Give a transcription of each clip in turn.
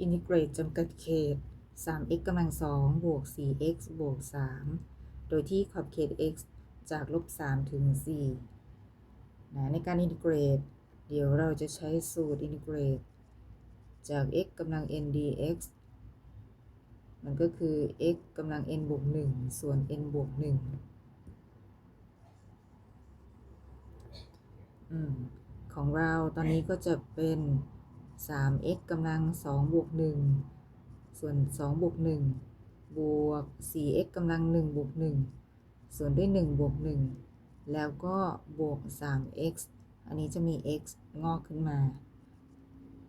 อินทิเกรตจำกัดเขต 3x กำลัง2บวก 4x บวก 3 โดยที่ขอบเขต x จากลบ 3 ถึง4นะในการอินทิเกรต เดี๋ยวเราจะใช้สูตรอินทิเกรต จาก x กำลัง n dx มันก็คือ x กำลัง n บวก 1 ส่วน n บวก 1 อืม ของเราตอนนี้ก็จะเป็น 3x กำลัง2บวก1ส่วน2บวก1บวก 4x กำลัง1บวก1ส่วนด้วย1บวก1แล้วก็บวก 3x อันนี้จะมี x งอกขึ้นมา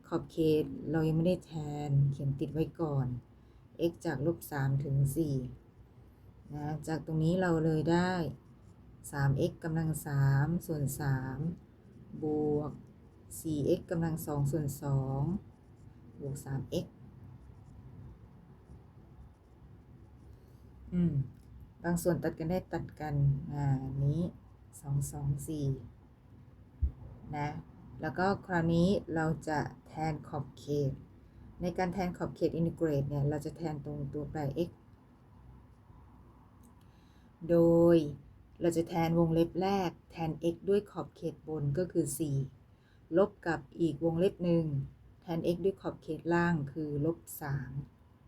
ขอบเขตเรายังไม่ได้แทนเขียนติดไว้ก่อน x จากลบ3ถึง4นะจากตรงนี้เราเลยได้ 3x กำลัง3ส่วน 3 บวก 4x กำลัง2ส่วน2บวก 3x อืม บางส่วนตัดกันได้ตัดกัน อ่า นี้2 2 4นะ แล้วก็คราวนี้เราจะแทนขอบเขต ในการแทนขอบเขตอินทิเกรตเนี่ย เราจะแทนตรงตัวแปร x โดยเราจะแทนวงเล็บแรกแทน x ด้วยขอบเขตบนก็คือ 4 ลบกับอีกวงเล็บหนึ่งแทน x ด้วยขอบเขตล่างคือลบ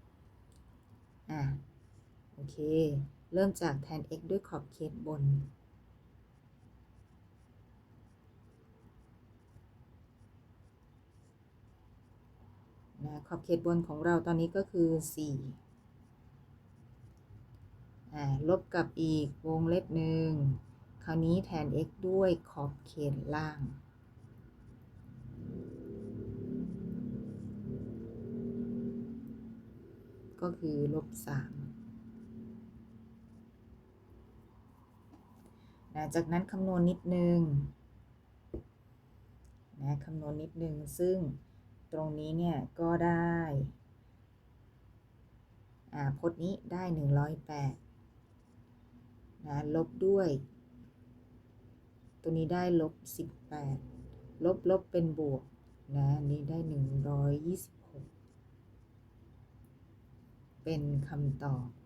3อะโอเค เริ่มจากแทน x ด้วยขอบเขตบน นะขอบเขตบนของเราตอนนี้ก็คือ 4 อ่า ลบกับอีกวงเล็บหนึ่ง คราวนี้แทน x ด้วยขอบเขตล่าง ก็คือลบ3นะจากนั้นคำนวณนิดนึงนะคำนวณนิดนึง ซึ่งตรงนี้เนี่ย ก็ได้ อ่าพจน์นี้ได้108นะลบด้วย ตัวนี้ได้ลบ18ลบลบเป็นบวกนะนี่ได้126 เป็นคำตอบ